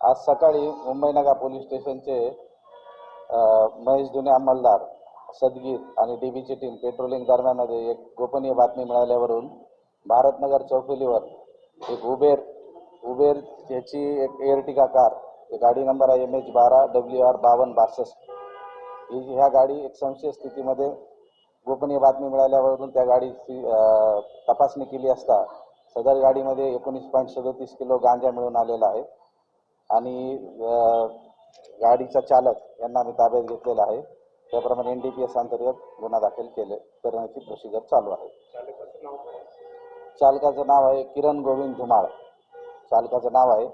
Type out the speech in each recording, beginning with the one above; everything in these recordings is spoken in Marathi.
आज सकाळी मुंबईनगर पोलीस स्टेशनचे महेश जुने अंमलदार सदगीर आणि डीबीची टीम पेट्रोलिंग दरम्यानमध्ये एक गोपनीय बातमी मिळाल्यावरून भारतनगर चौफुलीवर एक उबेर उबेर याची एक एअरटिगा कार गाडी नंबर आहे एम एच बारा डब्ल्यू आर बावन्न बासष्ट ही ह्या गाडी एक संशय स्थितीमध्ये गोपनीय बातमी मिळाल्यावरून त्या गाडीची तपासणी केली असता सदर गाडीमध्ये एकोणीस पॉईंट सदोतीस किलो गांजा मिळून आलेला आहे. आणि गाडीचा चालक यांना आम्ही ताब्यात घेतलेला आहे. त्याप्रमाणे एन डी पी एस अंतर्गत गुन्हा दाखल केले करण्याची प्रोसिजर चालू आहे. चालकाचं नाव आहे किरण गोविंद धुमाळ. चालकाचं नाव आहे.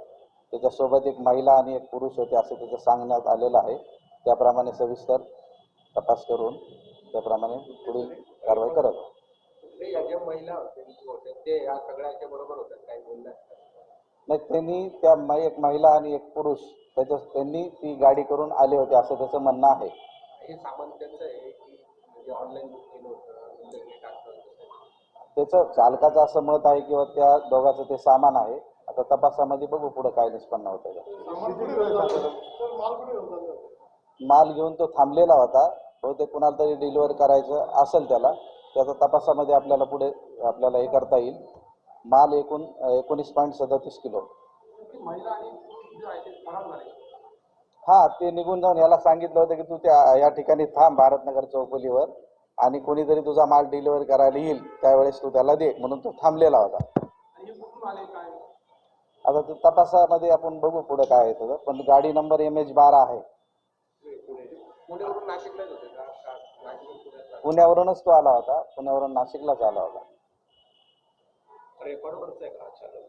त्याच्यासोबत एक महिला आणि एक पुरुष होते असं त्याचं सांगण्यात आलेलं आहे. त्याप्रमाणे सविस्तर तपास करून त्याप्रमाणे पुढील कारवाई करत आहोत. ते या ज्या महिला नाही त्यांनी त्या एक महिला आणि एक पुरुष त्याच्या त्यांनी ती गाडी करून आले होते असं त्याचं म्हणणं आहे. हे सामान त्यांचं आहे की म्हणजे ऑनलाईन बुक केलं होतं नंतर टाकलं होतं त्याचं चालकाचं असं मत आहे किंवा त्या दोघांचं ते सामान आहे. आता तपासामध्ये बघू पुढं काय निष्पन्न होतं माल घेऊन तो थांबलेला होता. बहुतेक कुणाला तरी डिलिव्हर करायचं असेल त्याला. त्याचा तपासामध्ये आपल्याला पुढे आपल्याला हे करता येईल. माल एकूण एकोणीस पॉईंट सदतीस किलो. हा ते निघून जाऊन याला सांगितलं होतं की तू त्या या ठिकाणी थांब भारतनगर चौफुलीवर आणि कोणीतरी तुझा माल डिलिव्हर करायला येईल त्यावेळेस तू त्याला दे म्हणून तो थांबलेला होता. आता ते तपासामध्ये आपण बघू पुढे काय त्याचं. पण गाडी नंबर एम एच बारा आहे. पुण्यावरूनच तो आला होता. पुण्यावरून नाशिकलाच आला होता. रेकॉर्डवरच आहे का? चालेल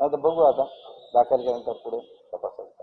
आता बघू आता. दाखल केल्यानंतर पुढे तपासायचं